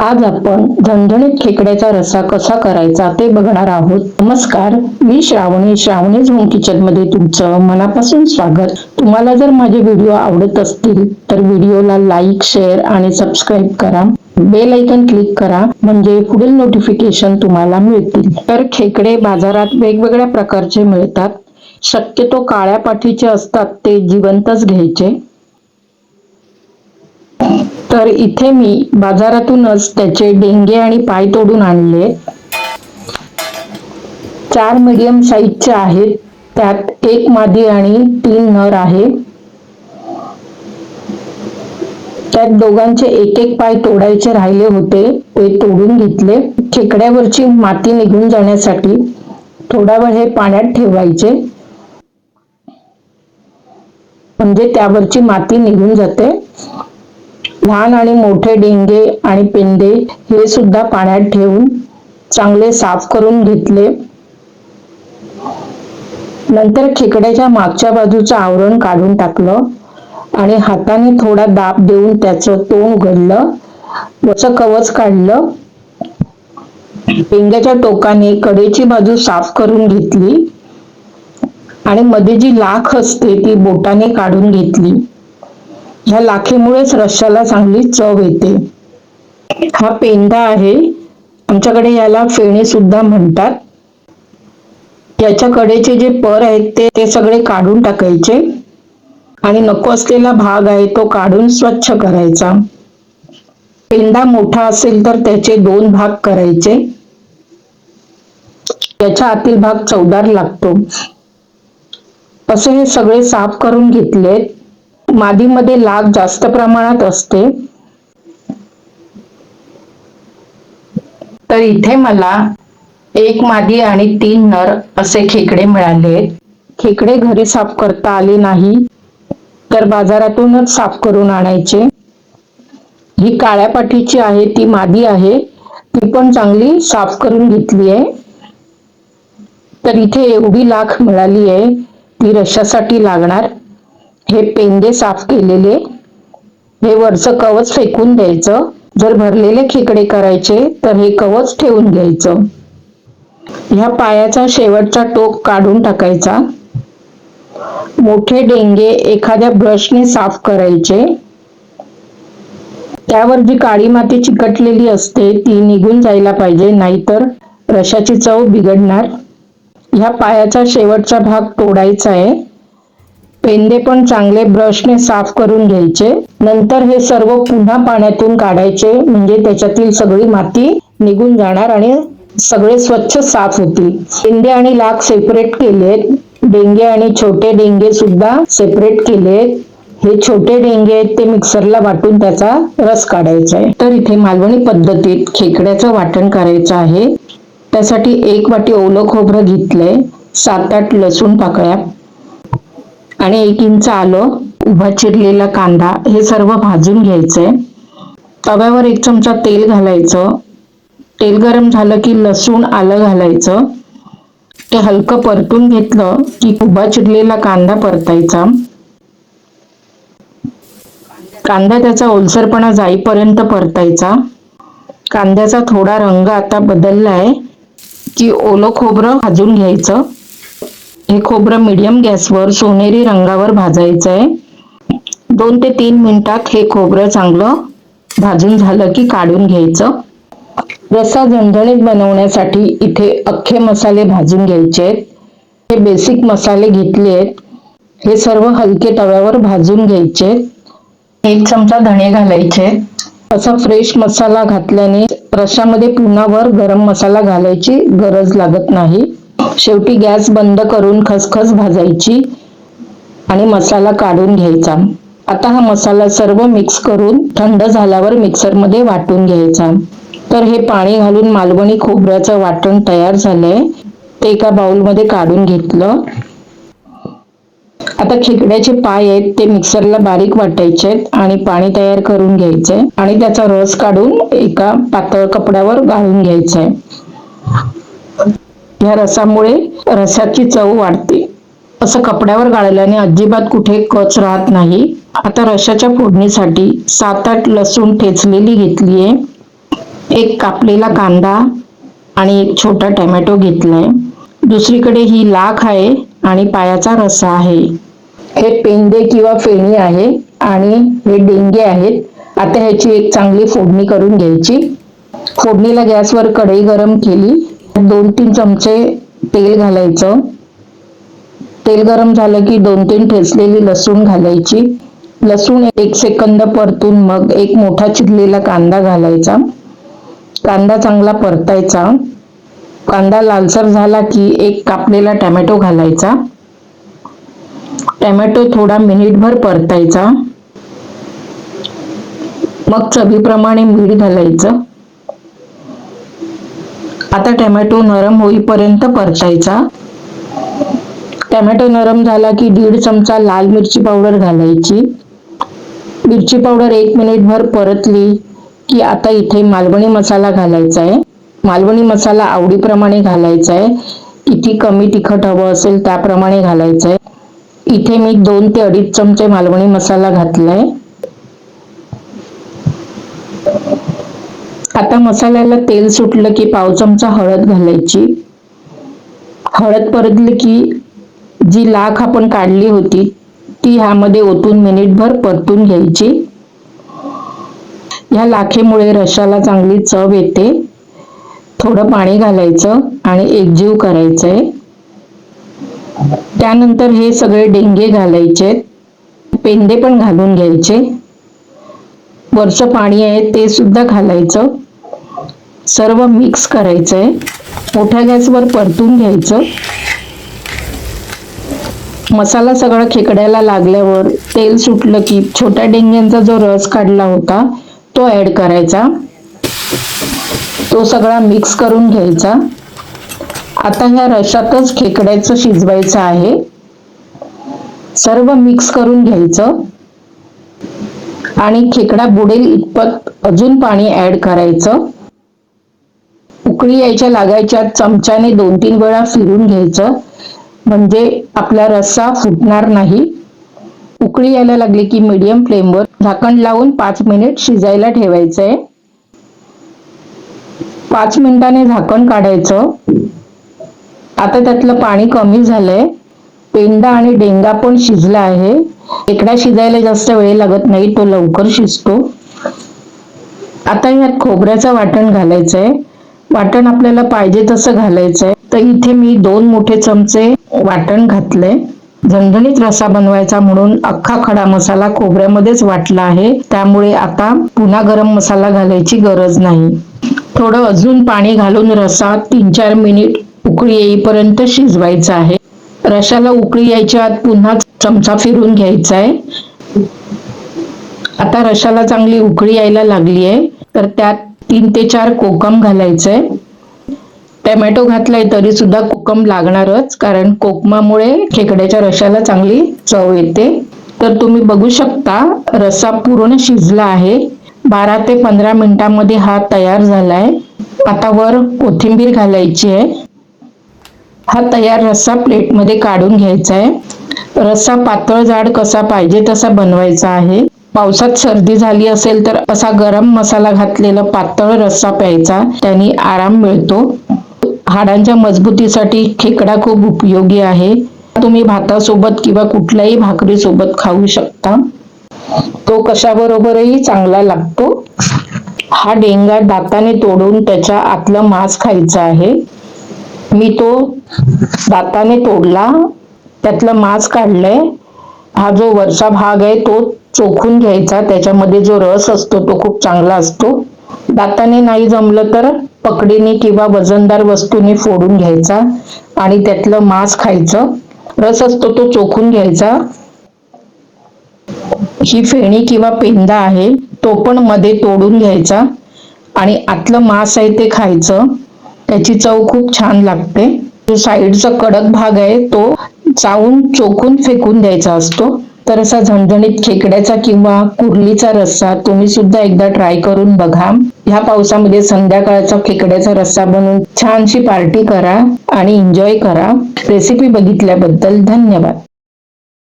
आज आपण झणझणीत खेकड्याचा रस्सा कसा करायचा ते बघणार आहोत. नमस्कार मी श्रावणी श्रावणीज होम किचनमध्ये तुमचं मनापासून स्वागत. तुम्हाला जर माझे व्हिडिओ आवडत असतील तर व्हिडिओला लाईक शेअर आणि सबस्क्राईब करा. बेल आयकन क्लिक करा म्हणजे पुढील नोटिफिकेशन तुम्हाला मिळतील. तर खेकडे बाजारात वेगवेगळ्या प्रकारचे मिळतात. शक्यतो काळ्या पाठीचे असतात ते जिवंतच घ्यायचे. तर इथे मी बाजारातूनच त्याचे डेंगे आणि पाय तोडून आणले. चार मीडियम साईजचे आहेत. त्यात एक मादी आणि तीन नर आहे. त्यात दोघांचे एक एक पाय तोडायचे राहिले होते. ते तोडून घेतले. खेकड्यावरची माती निघून जाण्यासाठी थोडा वेळ हे पाण्यात ठेवायचे. म्हणजे त्यावरची माती निघून जाते. लहान आणि मोठे डेंगे आणि पेंदे हे सुद्धा पाण्यात ठेवून चांगले साफ करून घेतले. नंतर खेकड्याच्या मागच्या बाजूचं आवरण काढून टाकलं आणि हाताने थोडा दाब देऊन त्याचं तोंड उघडलं. वरचं कवच काढलं. पेंग्याच्या टोकाने कडेची बाजू साफ करून घेतली. आणि मध्ये जी लाख असते ती बोटाने काढून घेतली. ह्या लाखेमुळेच रश्श्याला चांगली चव येते. हा पेंदा आहे. आमच्याकडे याला फेणे सुद्धा म्हणतात. याच्या कडेचे जे पर आहेत ते ते सगळे काढून टाकायचे. आणि नको असलेला भाग आहे तो काढून स्वच्छ करायचा. पेंदा मोठा असेल तर त्याचे दोन भाग करायचे. त्याच्या आतील भाग चवदार लागतो. असे हे सगळे साफ करून घेतलेत. मादीमध्ये लाग जास्त प्रमाणात असते. तर इथे मला एक मादी आणि तीन नर असे खेकडे मिळाले. खेकडे घरी साफ करता आले नाही तर बाजारातूनच साफ करून आणायचे. ही काळ्या पाठीची आहे ती मादी आहे ती पण चांगली साफ करून घेतली आहे. तर इथे एवढी लाख मिळाली आहे ती रशासाठी लागणार. हे पेंदे साफ केलेले हे वरचं कवच फेकून द्यायचं. जर भरलेले खेकडे करायचे तर हे कवच ठेवून घ्यायचं. ह्या पायाचा शेवटचा टोक काढून टाकायचा. मोठे डेंगे एखाद्या ब्रशने साफ करायचे. त्यावर जी काळी माती चिकटलेली असते ती निघून जायला पाहिजे नाहीतर रशाची चव बिघडणार. ह्या पायाचा शेवटचा भाग तोडायचा आहे. पेंदे पण चांगले ब्रशने साफ करून घ्यायचे. नंतर हे सर्व पुन्हा पाण्यातून काढायचे. म्हणजे त्याच्यातील सगळी माती निघून जाणार आणि सगळे स्वच्छ साफ होतील. पेंदे आणि लाख सेपरेट केलेत. डेंगे आणि छोटे डेंगे सुद्धा सेपरेट केलेत. हे छोटे डेंगे आहेत ते मिक्सरला वाटून त्याचा रस काढायचा आहे. तर इथे मालवणी पद्धतीत खेकड्याचं वाटण करायचं आहे. त्यासाठी एक वाटी ओलं खोबरं घेतलंय. सात आठ लसूण पाकळ्या आणि एक इंच आलं उभा चिरलेला कांदा हे सर्व भाजून घ्यायचंय. तव्यावर एक चमचा तेल घालायचं. तेल गरम झालं की लसूण आलं घालायचं. ते हलकं परतून घेतलं की उभा चिरलेला कांदा परतायचा. कांदा त्याचा ओलसरपणा जाईपर्यंत परतायचा. कांद्याचा थोडा रंग आता बदललाय की ओलं खोबरं भाजून घ्यायचं. हे खोबरं मिडियम गॅसवर सोनेरी रंगावर भाजायचं आहे दोन ते तीन मिनिटात हे खोबरं चांगलं भाजून झालं की काढून घ्यायचं. रसा झणझणीत बनवण्यासाठी इथे अख्खे मसाले भाजून घ्यायचे आहेत. हे बेसिक मसाले घेतले आहेत. हे सर्व हलके तव्यावर भाजून घ्यायचे एक चमचा धणे घालायचे असा फ्रेश मसाला घातल्याने रशामध्ये पुन्हा वर गरम मसाला घालायची गरज लागत नाही. शेवटी गॅस बंद करून खसखस भाजायची आणि मसाला काढून घ्यायचा. आता हा मसाला सर्व मिक्स करून थंड झाल्यावर मिक्सरमध्ये वाटून घ्यायचा. तर हे पाणी घालून मालवणी खोबऱ्याचं वाटण तयार झालंय. ते एका बाउलमध्ये काढून घेतलं. आता खेकड्याचे पाय आहेत ते मिक्सरला बारीक वाटायचे आहेत आणि पाणी तयार करून घ्यायचंय आणि त्याचा रस काढून एका पातळ कपड्यावर गाळून घ्यायचंय या रसामुळे रसाची चव वाढते. असं कपड्यावर गाळल्याने अजिबात कुठे कच राहत नाही. आता रशाच्या फोडणीसाठी सात आठ लसूण ठेचलेली घेतलीये एक कापलेला कांदा आणि एक छोटा टोमॅटो घेतलाय. दुसरीकडे ही लाख आहे आणि पायाचा रस्सा आहे. हे पेंदे किंवा फेणी आहे आणि हे डेंगे आहेत. आता ह्याची एक चांगली फोडणी करून घ्यायची. फोडणीला गॅसवर कढई गरम केली. दोन तीन चमचे तेल घालायचं. तेल गरम झालं की दोन तीन ठेचलेली लसूण घालायची. लसूण एक सेकंद परतून मग एक मोठा चिरलेला कांदा घालायचा. कांदा चांगला परतायचा. कांदा लालसर झाला की एक कापलेला टॅमॅटो घालायचा. टॅमॅटो थोडा मिनिटभर परतायचा. मग चवीप्रमाणे मीठ घालायचं. आता टोमॅटो नरम होईपर्यंत परतायचा. टोमॅटो नरम झाला की दीड चमचा लाल मिरची पावडर घालायची. मिरची पावडर एक मिनिटभर परतली की आता इथे मालवणी मसाला घालायचा आहे मालवणी मसाला आवडीप्रमाणे घालायचा आहे किती कमी तिखट हवं असेल त्याप्रमाणे घालायचं आहे इथे मी दोन ते अडीच चमचे मालवणी मसाला घातलाय. आता मसाल्याला तेल सुटलं की पाव चमचा हळद घालायची. हळद परतली की जी लाख आपण काढली होती ती ह्यामध्ये ओतून मिनिटभर परतून घ्यायची. ह्या लाखेमुळे रशाला चांगली चव येते. थोडं पाणी घालायचं आणि एकजीव करायचंय. त्यानंतर हे सगळे डेंगे घालायचे. पेंदे पण घालून घ्यायचे. वरचं पाणी आहे ते सुद्धा घालायचं. सर्व मिक्स करायचंय. मोठ्या गॅसवर परतून घ्यायचं. मसाला सगळा खेकड्याला लागल्यावर तेल सुटलं की छोट्या डेंग्यांचा जो रस काढला होता तो ऍड करायचा. तो सगळा मिक्स करून घ्यायचा. आता ह्या रशातच खेकड्याचं शिजवायचं आहे. सर्व मिक्स करून घ्यायचं. आणि खेकडा बुडेल इतपत अजून पाणी ऍड करायचं. उकळी यायच्या लागायच्या चमच्याने दोन तीन वेळा फिरून घ्यायचं. म्हणजे आपला रस्सा फुटणार नाही. उकळी यायला लागली की मीडियम फ्लेमवर झाकण लावून पाच मिनिट शिजायला ठेवायचंय. पाच मिनिटाने झाकण काढायचं. आता त्यातलं पाणी कमी झालंय. पेंडा आणि डेंगा पण शिजला आहे. एकडा शिजायला जास्त वेळ लागत नाही तो लवकर शिजतो. आता ह्यात खोबऱ्याचं वाटण घालायचंय. वाटण आपल्याला पाहिजे तसं घालायचंय. तर इथे मी दोन मोठे चमचे वाटण घातले झणझणीत रसा बनवायचा म्हणून अख्खा खडा मसाला खोबऱ्यामध्येच वाटला आहे. त्यामुळे आता पुन्हा गरम मसाला घालायची गरज नाही. थोडं अजून पाणी घालून रसा तीन चार मिनिट उकळी येईपर्यंत शिजवायचा आहे. रशाला उकळी यायच्या आत पुन्हा चमचा फिरून घ्यायचा आहे आता रशाला चांगली उकळी यायला लागली आहे तर त्यात तीन ते चार कोकम घालायचंय. टोमॅटो घातलाय तरी सुद्धा कोकम लागणारच कारण कोकमामुळे खेकड्याच्या रशाला चांगली चव येते. तर तुम्ही बघू शकता रस्सा पूर्ण शिजला आहे. बारा ते पंधरा मिनिटांमध्ये हा तयार झालाय. आता वर कोथिंबीर घालायची आहे. हा तयार रस्सा प्लेटमध्ये काढून घ्यायचा आहे. रस्सा पातळ जाड कसा पाहिजे तसा बनवायचा आहे. पावसात सर्दी झाली असेल तर असा गरम मसाला घातलेला पातळ रस्सा प्यायचा. त्यांनी आराम मिळतो. हाडांच्या मजबूतीसाठी खेकडा खूप उपयोगी आहे. तुम्ही भातासोबत किंवा कुठल्याही भाकरी सोबत खाऊ शकता. तो कशाबरोबरही चांगला लागतो. हा डेंगा दाताने तोडून त्याच्या आतलं मांस खायचं आहे. मी तो दाताने तोडला. त्यातलं मांस काढलंय. हा जो वरचा भाग आहे तो चोखून घ्यायचा. त्याच्यामध्ये जो रस असतो तो खूप चांगला असतो. दाताने नाही जमलं तर पकडीने किंवा वजनदार वस्तूने फोडून घ्यायचा आणि त्यातलं मांस खायचं. रस असतो तो चोखून घ्यायचा. ही फेणी किंवा पेंदा आहे तो पण मध्ये तोडून घ्यायचा आणि आतलं मांस आहे ते खायचं. त्याची चव खूप छान लागते. जो साईडचा कडक भाग आहे तो चावून चोखून फेकून द्यायचा असतो. तर असा झणझणीत खेकड्याचा किंवा कुर्लीचा रस्सा तुम्ही सुद्धा एकदा ट्राय करून बघा. ह्या पावसामध्ये संध्याकाळचा खेकड्याचा रस्सा बनवून छानशी पार्टी करा आणि एन्जॉय करा. रेसिपी बघितल्याबद्दल धन्यवाद.